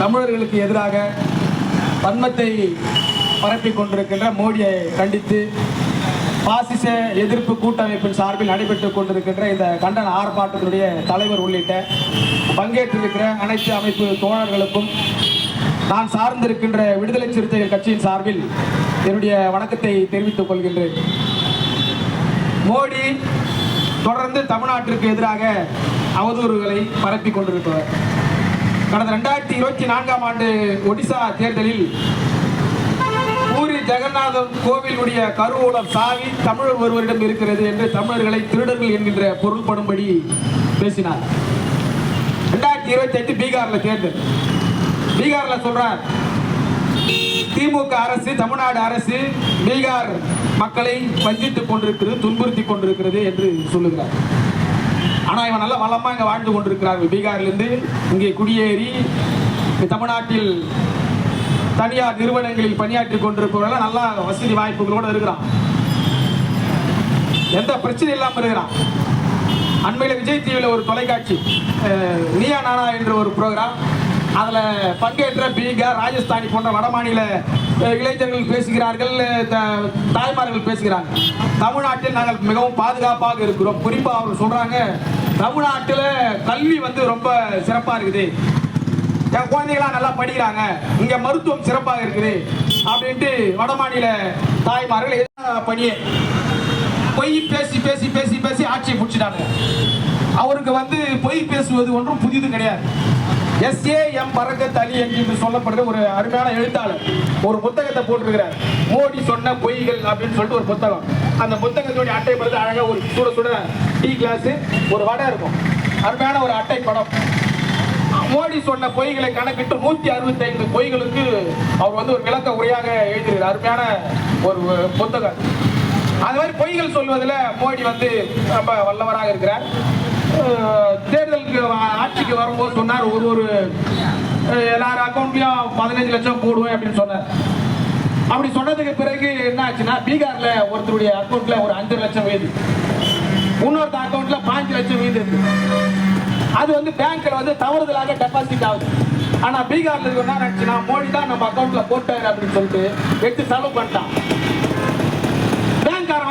தமிழர்களுக்கு எதிராக வன்மத்தை பரப்பி கொண்டிருக்கின்ற மோடியை கண்டித்து பாசிச எதிர்ப்பு கூட்டமைப்பின் சார்பில் நடைபெற்றுக் கொண்டிருக்கின்ற இந்த கண்டன ஆர்ப்பாட்டத்தினுடைய தலைவர் உள்ளிட்ட பங்கேற்றிருக்கிற அனைத்து அமைப்பு தோழர்களுக்கும் நான் சார்ந்திருக்கின்ற விடுதலை சிறுத்தைகள் கட்சியின் சார்பில் என்னுடைய வணக்கத்தை தெரிவித்துக் கொள்கின்றேன். மோடி தொடர்ந்து தமிழ்நாட்டிற்கு எதிராக அவதூறுகளை பரப்பி கொண்டிருப்பவர். கடந்த ரெண்டாயிரத்தி இருபத்தி நான்காம் ஆண்டு ஒடிசா தேர்தலில் பூரி ஜெகநாதன் கோவிலுடைய கருவூலம் சாவி தமிழர் ஒருவரிடம் இருக்கிறது என்று தமிழர்களை திருடர்கள் என்கின்ற பொருள்படும்படி பேசினார். ரெண்டாயிரத்தி இருபத்தி ஐந்து பீகார்ல தேர்தல். பீகார்ல சொல்றார் திமுக அரசு தமிழ்நாடு அரசு பீகார் மக்களை வஞ்சித்துக் கொண்டிருக்கிறது துன்புறுத்தி கொண்டிருக்கிறது என்று சொல்லுகிறார். ஆனால் இவன் நல்ல வளமாக இங்கே வாழ்ந்து கொண்டிருக்கிறார்கள் பீகார்லேருந்து இங்கே குடியேறி தமிழ்நாட்டில் தனியார் நிறுவனங்களில் பணியாற்றி கொண்டிருப்பவர்கள் நல்லா வசதி வாய்ப்புகளோடு இருக்கிறான். எந்த பிரச்சனை இல்லாமல் இருக்கிறான். அண்மையில் விஜய் டிவியில் ஒரு தொலைக்காட்சி நியா நீயா நானா என்ற ஒரு ப்ரோக்ராம் அதில் பங்கேற்ற பீகார் ராஜஸ்தானி போன்ற வடமாநில இளைஞர்கள் பேசுகிறார்கள் தாய்மார்கள் பேசுகிறார்கள் தமிழ்நாட்டில் நாங்கள் மிகவும் பாதுகாப்பாக இருக்கிறோம். குறிப்பாக அவர் சொல்கிறாங்க தமிழ்நாட்டில் கல்வி வந்து ரொம்ப சிறப்பாக இருக்குது. என் குழந்தைகளாம் நல்லா படிக்கிறாங்க. இங்கே மருத்துவம் சிறப்பாக இருக்குது. அப்படின்ட்டு வடமாநில தாய்மார்கள் எதிரான பணியே பொய் பேசி பேசி பேசி பேசி ஆட்சியை பிடிச்சிட்டாங்க. அவருக்கு வந்து பொய் பேசுவது ஒன்றும் புதிது கிடையாது. எஸ் ஏ எம் பரகத் அலி என்று சொல்லப்படுற ஒரு அருமையான எழுத்தாளர். ஒரு புத்தகத்தை போட்டிருக்கிறார். மோடி சொன்ன பொய்கள் அப்படின்னு சொல்லிட்டு ஒரு புத்தகம். அந்த புத்தகத்தோடைய அட்டை படத்தை அழகா ஒரு சுட சுட டீ கிளாஸ் ஒரு வடை இருக்கும். அருமையான ஒரு அட்டை படம். மோடி சொன்ன பொய்களை கணக்கிட்டு நூத்தி அறுபத்தி ஐந்து பொய்களுக்கு அவர் வந்து ஒரு விளக்க உரையாக எழுதியிருக்கிறார். அருமையான ஒரு புத்தகம். அது மாதிரி பொய்கள் சொல்வதில் மோடி வந்து ரொம்ப வல்லவராக இருக்கிறார். தேர்தலுக்கு ஆட்சிக்கு வரும்போது சொன்னார் ஒரு ஒரு எல்லார் அக்கௌண்ட்லயும் பதினஞ்சு லட்சம் போடுவேன் அப்படின்னு சொன்னார். அப்படி சொன்னதுக்கு பிறகு என்ன ஆச்சுன்னா பீகார்ல ஒருத்தருடைய அக்கௌண்ட்ல ஒரு அஞ்சு லட்சம் வீது இன்னொருத்த அக்கௌண்ட்ல பாஞ்சு லட்சம் வீது இருக்கு அது வந்து பேங்க்ல வந்து தவறுதலாக டெபாசிட் ஆகுது. ஆனா பீகார்ல என்ன நினைச்சுன்னா மோடி தான் நம்ம அக்கௌண்ட்ல போட்டாரு அப்படின்னு சொல்லிட்டு எடுத்து செலவு பண்ணிட்டான்.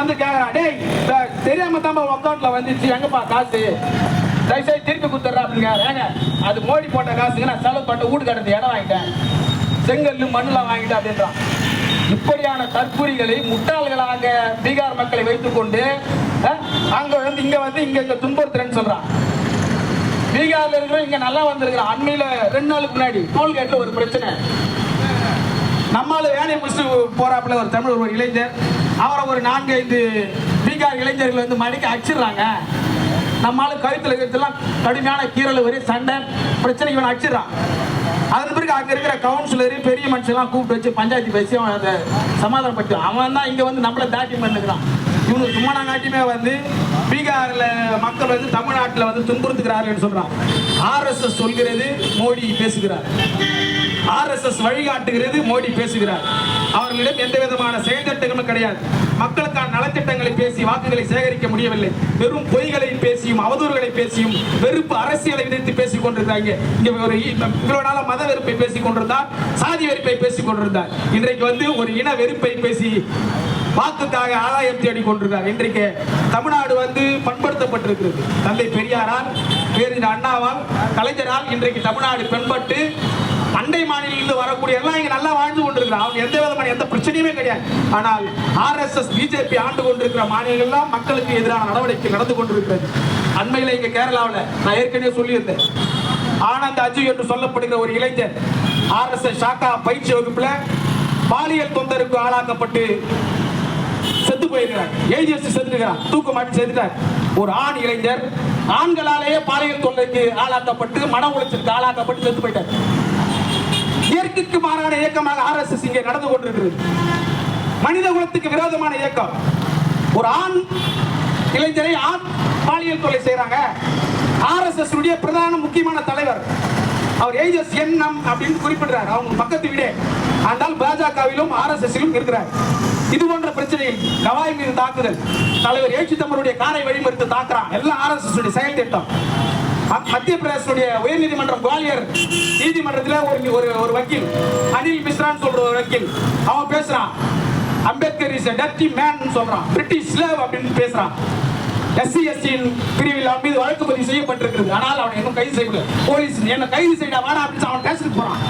வந்து கேக்குறான் டேய் தெரியாம தான் உன் வந்துச்சு. எங்கப்பா காசு? தயவுசெய்து திருப்பி கொடுத்துட்றா அப்படின்னு ஏங்க அது மோடி போட்ட காசுக்கு நான் செலவு பண்ண வீடு கட்டுறது இடம் வாங்கிட்டேன். செங்கல் மண்ணுலாம் வாங்கிட்டேன் அப்படின்றான். இப்படியான தற்கூறிகளை முட்டாள்களாக பீகார் மக்களை வைத்துக்கொண்டு அங்க வந்து இங்க வந்து இங்க இங்க துன்புறுத்துறேன்னு சொல்றான். பீகார்ல இருக்கிற இங்க நல்லா வந்திருக்கிறான். அண்மையில ரெண்டு நாளுக்கு முன்னாடி டோல்கேட்ல ஒரு பிரச்சனை. நம்மளால வேலையை முடிச்சு போறாப்புல ஒரு தமிழ் ஒரு இளைஞர். அவரை ஒரு நான்கு ஐந்து பீகார் இளைஞர்கள் வந்து மணிக்கு அடிச்சிடுறாங்க. நம்மளால கழுத்துல கழுத்துலாம் கடுமையான கீரல் வரி சண்டை பிரச்சனை இவன் அடிச்சிடறான். அதன் பிறகு அங்கே இருக்கிற கவுன்சிலர் பெரிய மனுஷன்லாம் கூப்பிட்டு வச்சு பஞ்சாயத்து பேசி அவன் அதை சமாதானப்படுத்தி அவன் தான் இங்கே வந்து நம்மளை தாட்டி பண்ணுக்கிறான் இவங்க சும்மனாங்காட்டியுமே வந்து பீகாரில் மக்கள் வந்து தமிழ்நாட்டில் வந்து துன்புறுத்துக்கிறாருன்னு சொல்கிறான் ஆர்எஸ்எஸ் சொல்கிறது மோடி பேசுகிறார். ஆர்எஸ்எஸ் வழிகாட்டுகிறது மோடி பேசுகிறார். அவர்களிடம் எந்த விதமான செயல் திட்டங்களும் கிடையாது. மக்களுக்கான நலத்திட்டங்களை பேசி வாக்குகளை சேகரிக்க முடியவில்லை. வெறும் பொய்களை பேசியும் அவதூறுகளை பேசியும் வெறுப்பு அரசியலை விதித்து பேசிக் கொண்டிருந்தாங்க. இங்க ஒரு இ- இவ்வளவு மத வெறுப்பை பேசிக் கொண்டிருந்தார் சாதி வெறுப்பை பேசிக் கொண்டிருந்தார். இன்றைக்கு வந்து ஒரு இன வெறுப்பை பேசி வாக்குக்காக ஆதாயம் தேடி கொண்டிருக்கார். இன்றைக்கு தமிழ்நாடு வந்து பண்படுத்தப்பட்டிருக்கிறது. தந்தை பெரியாரால் பேரின் அண்ணாவால் கலைஞரால் இன்றைக்கு தமிழ்நாடு பண்பட்டு அண்டை மாநிலங்களில் வரக்கூடிய எல்லாம் இங்க நல்லா வாழ்ந்து கொண்டிருக்கிறார் அவங்க எந்த விதமான எந்த பிரச்சனையுமே கிடையாது. ஆனால் ஆர்எஸ்எஸ் பிஜேபி ஆண்டு கொண்டிருக்கிற மாநிலங்கள்லாம் மக்களுக்கு எதிரான நடவடிக்கை நடந்து கொண்டிருக்கிறது. அண்மையில இங்க கேரளாவில் நான் ஏற்கனவே சொல்லியிருந்தேன். ஆனந்த் அஜு என்று சொல்லப்படுகிற ஒரு இளைஞர் ஆர்எஸ்எஸ் ஷாக்கா பயிற்சி வகுப்புல பாலியல் தொந்தருக்கு ஆளாக்கப்பட்டு செத்து போயிருக்கிறார். எழுதி வச்சு செத்துக்கிறார் தூக்கு மாட்டி செத்துட்டார். ஒரு ஆண் இளைஞர் ஆண்களாலேயே பாலியல் தொல்லைக்கு ஆளாக்கப்பட்டு மன உளைச்சலுக்கு ஆளாக்கப்பட்டு செத்து போயிட்டார். இயற்கைக்கு மாறான இயக்கமாக ஆர் எஸ் எஸ் இங்கே நடந்து கொண்டிருக்கிறது. மனித குலத்துக்கு விரோதமான இயக்கம். ஒரு ஆண் இளைஞரை ஆண் பாலியல் கொல்லை செய்யறாங்க ஆர் எஸ் எஸ் உடைய பிரதான முக்கியமான தலைவர் அவர் ஏஜஸ் எண்ணம் அப்படின்னு குறிப்பிடுறார். அவங்க பக்கத்து வீடே. ஆனால் பாஜகவிலும் ஆர்எஸ்எஸ்ஸிலும் இருக்கிறார். இது போன்ற பிரச்சனையில் கவாய் மீது தாக்குதல். தலைவர் ஏற்றி தம்பருடைய காரை வழிமறித்து தாக்குறான். எல்லாம் ஆர்எஸ்எஸ் உடைய செயல் திட்டம். மத்திய பிரதேசனுடைய உயர்நீதிமன்றம் குவாலியர் நீதிமன்றத்தில் ஒரு ஒரு ஒரு வக்கீல் அனில் மிஸ்ரான்னு சொல்ற ஒரு வக்கீல். அவன் பேசுறான். அம்பேத்கர் இஸ் டர்ட்டி மேன் சொல்றான். பிரிட்டிஷ் ஸ்லேவ் அப்படின்னு பேசுறான். எஸ்சி எஸ்டியின் பிரிவில் அவன் மீது வழக்கு பதிவு செய்யப்பட்டிருக்கிறது. ஆனால் அவனை இன்னும் கைது செய்யல போலீஸ் என்ன கைது செய்யடா வாடா அப்படின்னு அவன் பேசிட்டு போறான்.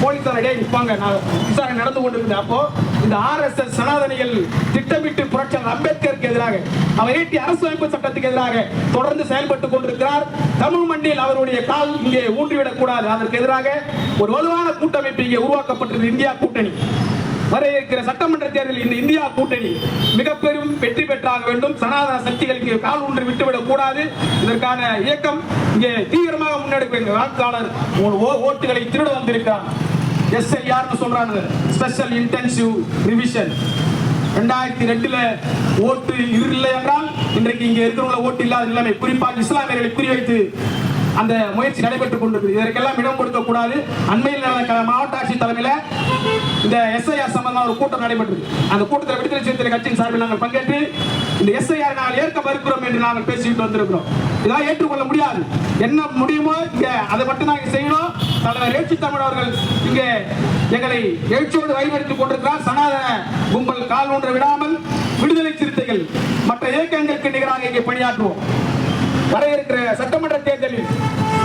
போலீசார் நிற்பாங்க. நான் விசாரணை நடந்து கொண்டிருந்த அப்போ இந்த ஆர்எஸ்எஸ் சனாதனிகள் திட்டமிட்டு புரட்சியாளர் அம்பேத்கருக்கு எதிராக அவர் ஈட்டி அரசமைப்பு சட்டத்துக்கு எதிராக தொடர்ந்து செயல்பட்டுக் கொண்டிருக்கிறார். தமிழ் மண்ணில் அவருடைய கால் இங்கே ஊன்றிவிடக் கூடாது. அதற்கு எதிராக ஒரு வலுவான கூட்டமைப்பு இங்கே உருவாக்கப்பட்டிருக்கிறது. இந்தியா கூட்டணி. வர இருக்கிற சட்டமன்ற தேர்தலில் இந்த இந்தியா கூட்டணி மிக பெரும் வெற்றி பெற்றாக வேண்டும். சனாதன சக்திகளுக்கு கால் ஒன்று விட்டுவிடக் கூடாது. இதற்கான இயக்கம் இங்கே தீவிரமாக முன்னெடுக்க வாக்காளர் ஓ- ஓட்டுகளை திருட வந்திருக்கிறார். எஸ்ஐஆர்னு சொல்றாங்க. ஸ்பெஷல் இன்டென்சிவ் ரிவிஷன் ரெண்டாயிரத்தி ரெண்டுல ஓட்டு இல்லை என்றால் இன்றைக்கு இங்க இருக்கிறவங்கள ஓட்டு இல்லாத நிலைமை குறிப்பாக இஸ்லாமியர்களை குறிவைத்து அந்த முயற்சி நடைபெற்றுக் கொண்டிருக்கிறது இதற்கெல்லாம் இடம் கொடுக்கக்கூடாது அண்மையில் நடந்த மாவட்ட ஆட்சித் தலைமையில் இந்த எஸ்ஐஆர் சம்பந்தமாக ஒரு கூட்டம் நடைபெற்றது. அந்த கூட்டத்தில் விடுதலை சிறுத்தை கட்சியின் சார்பில் நாங்கள் பங்கேற்று இந்த எஸ்ஐஆர் நாங்கள் ஏற்க மறுக்கிறோம் என்று நாங்கள் பேசிட்டு வந்திருக்கிறோம். இதெல்லாம் ஏற்றுக்கொள்ள முடியாது. என்ன முடியுமோ இங்கே அதை மட்டும் நாங்கள் செய்யணும். தலைவர் எழுச்சி தமிழ் அவர்கள் இங்கே எங்களை எழுச்சியோடு வழிநடத்திக் கொண்டிருக்கிறார். சனாதன கும்பல் கால் ஒன்று விடாமல் விடுதலை சிறுத்தைகள் மற்ற இயக்கங்களுக்கு நிகராக இங்கே பணியாற்றுவோம். வர இருக்கிற சட்டமன்ற தேர்தலில்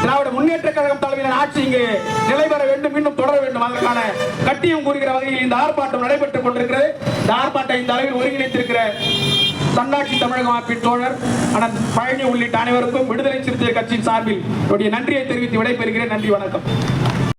திராவிட முன்னேற்ற கழகம் தலைமையிலான ஆட்சி இங்கு நிலைபெற வேண்டும் இன்னும் தொடர வேண்டும். அதற்கான கட்டியம் கூறுகிற வகையில் இந்த ஆர்ப்பாட்டம் நடைபெற்றுக் கொண்டிருக்கிறது. இந்த ஆர்ப்பாட்டம் இந்த அளவில் ஒருங்கிணைத்திருக்கிற தன்னாட்சி தமிழக அமைப்பின் தோழர் அனந்த் பழனி உள்ளிட்ட அனைவருக்கும் விடுதலை சிறுத்தை கட்சியின் சார்பில் என்னுடைய நன்றியை தெரிவித்து விடைபெறுகிறேன். நன்றி வணக்கம்.